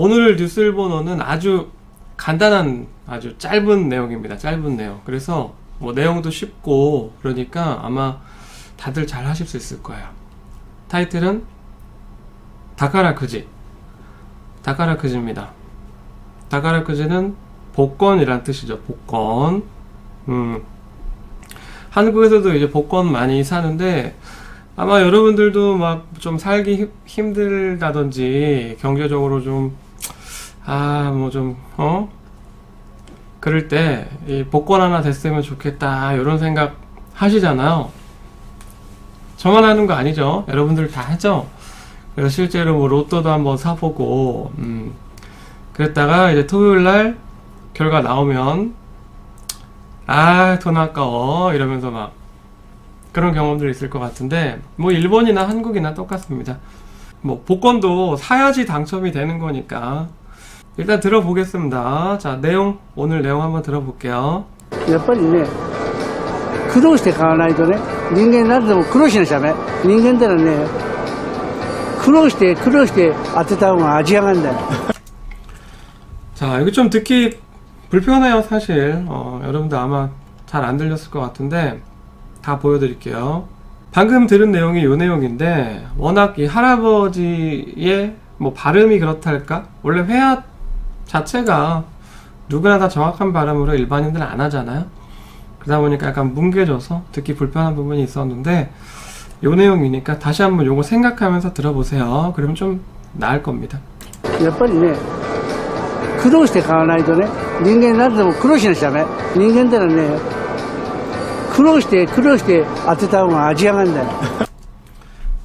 오늘 뉴스일보노는 아주 간단한 아주 짧은 내용입니다. 짧은 내용. 그래서 뭐 내용도 쉽고 그러니까 아마 다들 잘 하실 수 있을 거예요. 타이틀은 다카라 크지. 다카라 크지입니다. 다카라 크지는 복권이란 뜻이죠. 복권. 음. 한국에서도 이제 복권 많이 사는데 아마 여러분들도 막 좀 살기 힘- 힘들다든지 경제적으로 좀 아 뭐 좀어 그럴 때이 복권 하나 됐으면 좋겠다 이런 생각 하시잖아요. 저만 하는 거 아니죠? 여러분들 다 하죠? 그래서 실제로 뭐 로또도 한번 사보고 음 그랬다가 이제 토요일 날 결과 나오면 아 돈 아까워 이러면서 막 그런 경험들이 있을 것 같은데 뭐 일본이나 한국이나 똑같습니다. 뭐 복권도 사야지 당첨이 되는 거니까 일단 들어보겠습니다. 자 내용 오늘 내용 한번 들어볼게요. やっぱりね、苦労して買わないとね、人間になっても苦労しなきゃダメ。人間ってのはね、苦労して苦労して当てた方が味上がるんだよ。 자 이거 좀 듣기 불편해요 사실 어, 여러분들 아마 잘 안 들렸을 것 같은데 다 보여드릴게요. 방금 들은 내용이 요 내용인데 워낙 이 할아버지의 뭐 발음이 그렇달까 원래 회화 자체가 누구나 다 정확한 발음으로 일반인들은 안 하잖아요. 그러다 보니까 약간 뭉개져서 듣기 불편한 부분이 있었는데 요 내용이니까 다시 한번 요거 생각하면서 들어보세요. 그러면 좀 나을 겁니다. やっぱりね、苦労して買わないとね、人間になっても苦労しなきゃダメ。人間ってのはね、苦労して苦労して当てた方が味上がるんだよ。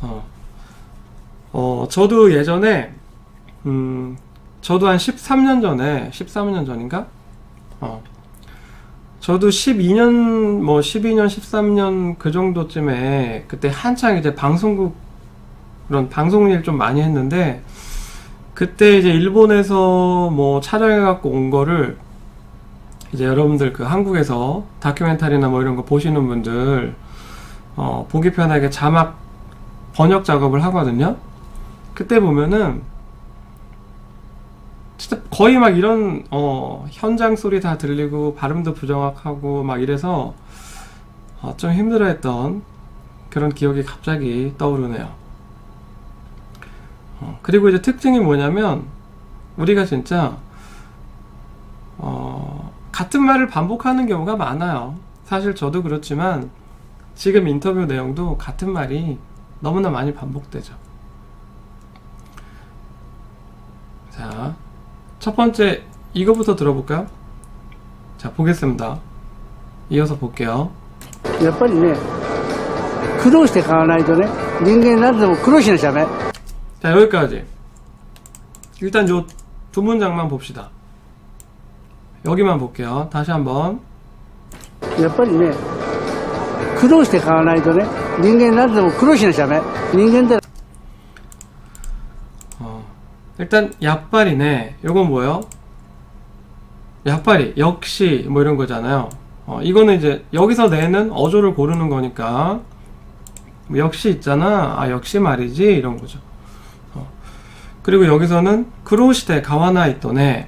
어, 어, 저도 예전에, 음, 저도 한 13년 전에, 13년 전인가? 어, 저도 12년, 뭐 12년, 13년 그 정도쯤에, 그때 한창 이제 방송국, 그런 방송 일 좀 많이 했는데, 그때 이제 일본에서 뭐 촬영해 갖고 온 거를, 이제 여러분들 그 한국에서 다큐멘터리나 뭐 이런 거 보시는 분들, 어, 보기 편하게 자막 번역 작업을 하거든요. 그때 보면은 진짜 거의 막 이런 어, 현장 소리 다 들리고 발음도 부정확하고 막 이래서 어, 좀 힘들어했던 그런 기억이 갑자기 떠오르네요. 어, 그리고 이제 특징이 뭐냐면 우리가 진짜 어, 같은 말을 반복하는 경우가 많아요. 사실 저도 그렇지만 지금 인터뷰 내용도 같은 말이 너무나 많이 반복되죠. 자, 첫 번째 이거부터 들어볼까요? 자, 보겠습니다. 이어서 볼게요. やっぱりね、苦労して買わないとね、人間になっても苦労しなきゃダメ。 자, 여기까지. 일단 요 두 문장만 봅시다. 여기만 볼게요. 다시 한번. やっぱりね、苦労して買わないとね、人間になっても苦労しなきゃダメ。人間っ 일단 약발이네. 요건 뭐예요? 약발이 역시 뭐 이런 거잖아요. 어, 이거는 이제 여기서 내는 어조를 고르는 거니까 뭐 역시 있잖아. 아 역시 말이지 이런 거죠. 어, 그리고 여기서는 크로시대 가와나이토네.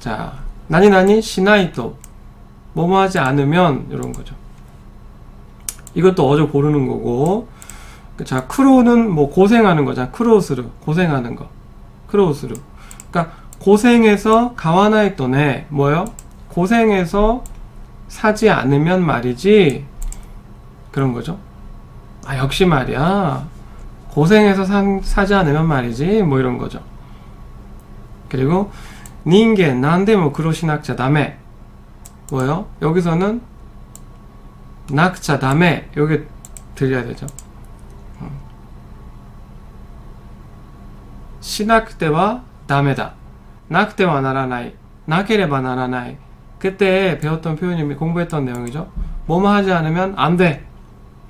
자 나니나니 시나이토 뭐뭐 하지 않으면 이런 거죠. 이것도 어조 고르는 거고 자, 크로는 뭐 고생하는 거잖아. 크로스루. 고생하는 거. 크로스루. 그러니까 고생해서 가와나했더네. 뭐요? 고생해서 사지 않으면 말이지. 그런 거죠. 아, 역시 말이야. 고생해서 산, 사지 않으면 말이지. 뭐 이런 거죠. 그리고 닌겐 난데 뭐 그로시낙자 다메. 뭐요? 여기서는 낙자 다메. 요게 들려야 되죠. しなくてはダメだ。なくてはならない。なければならない. 그때 배웠던 표현이 공부했던 내용이죠. 뭐뭐 하지 않으면 안 돼.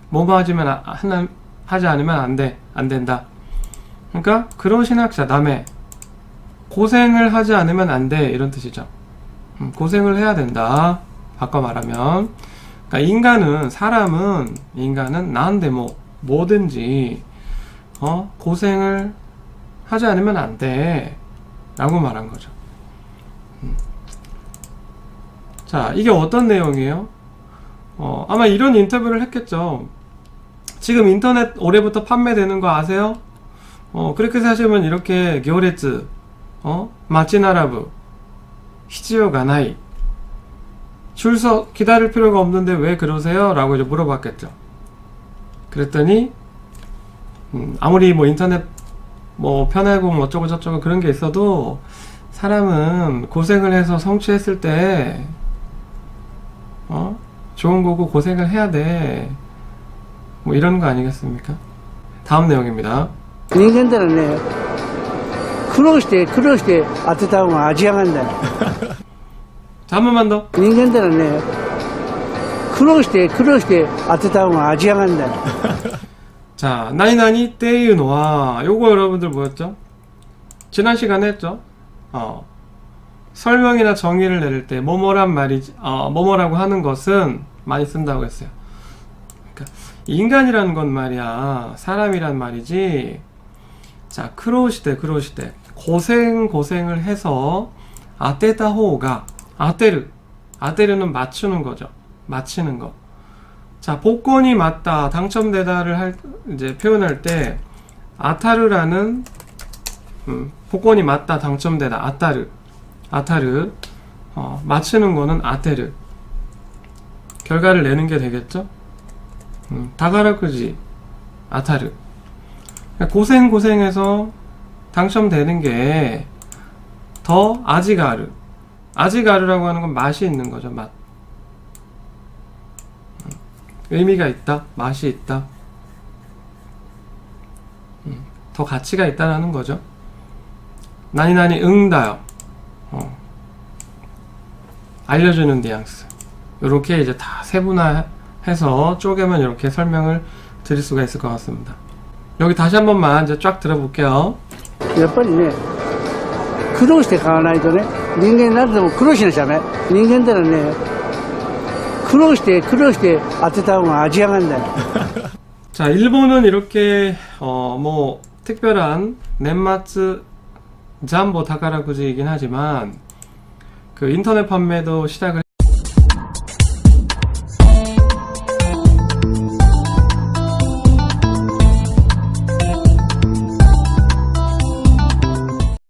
뭐뭐 하지만 아- 하나, 하지 않으면 안 돼. 안 된다. 그러니까 그러신학자 남의 고생을 하지 않으면 안 돼. 이런 뜻이죠. 음, 고생을 해야 된다. 바꿔 말하면 그러니까 인간은 사람은 인간은 나한테 뭐 뭐든지 어 고생을 하지 않으면 안 돼. 라고 말한 거죠. 음. 자, 이게 어떤 내용이에요? 어, 아마 이런 인터뷰를 했겠죠. 지금 인터넷 올해부터 판매되는 거 아세요? 어, 그렇게 사시면 이렇게行列, 어, 마치나라부, 히지요가 나이. 줄서 기다릴 필요가 없는데 왜 그러세요? 라고 이제 물어봤겠죠. 그랬더니, 음, 아무리 뭐 인터넷 뭐 편하고 뭐 어쩌고 저쩌고 그런 게 있어도 사람은 고생을 해서 성취했을 때 어? 좋은 거고 고생을 해야 돼. 뭐 이런 거 아니겠습니까? 다음 내용입니다. 인간들은 네. 그러시대, 그러시대, 아트타운 아지양한다. 자, 한 번만 더. 인간들은 네. 그러시대, 그러시대, 아트타운 아지양한다. 자, 나이나니 때유노와 요거 여러분들 뭐였죠? 지난 시간에 했죠? 어. 설명이나 정의를 내릴 때 뭐뭐란 말이지 어, 뭐뭐라고 하는 것은 많이 쓴다고 했어요. 그러니까 인간이라는 건 말이야. 사람이란 말이지. 자, 크로시대 크로시대. 고생 고생을 해서 아테다호가 아테르. 아테르는 맞추는 거죠. 맞히는 거. 자, 복권이 맞다, 당첨되다를 할, 이제 표현할 때, 아타르라는, 음, 복권이 맞다, 당첨되다, 아타르. 아타르. 어, 맞히는 거는 아테르. 결과를 내는 게 되겠죠? 음, 다가라크지, 아타르. 고생 고생해서 당첨되는 게 더 아지가르. 아지가르라고 하는 건 맛이 있는 거죠, 맛. 의미가 있다, 맛이 있다, 음, 더 가치가 있다라는 거죠. 나니나니 응다요. 어. 알려주는 뉘앙스. 이렇게 이제 다 세분화해서 쪼개면 이렇게 설명을 드릴 수가 있을 것 같습니다. 여기 다시 한 번만 이제 쫙 들어볼게요. やっぱりね、苦労して買わないとね、人間になっても苦労しなきゃダメ。人間ってのはね、 그러시대, 그러시대. 아트타운 아지양한다. 자, 일본은 이렇게, 어, 뭐, 특별한 넷마츠 잠보 다카라구지이긴 하지만, 그 인터넷 판매도 시작을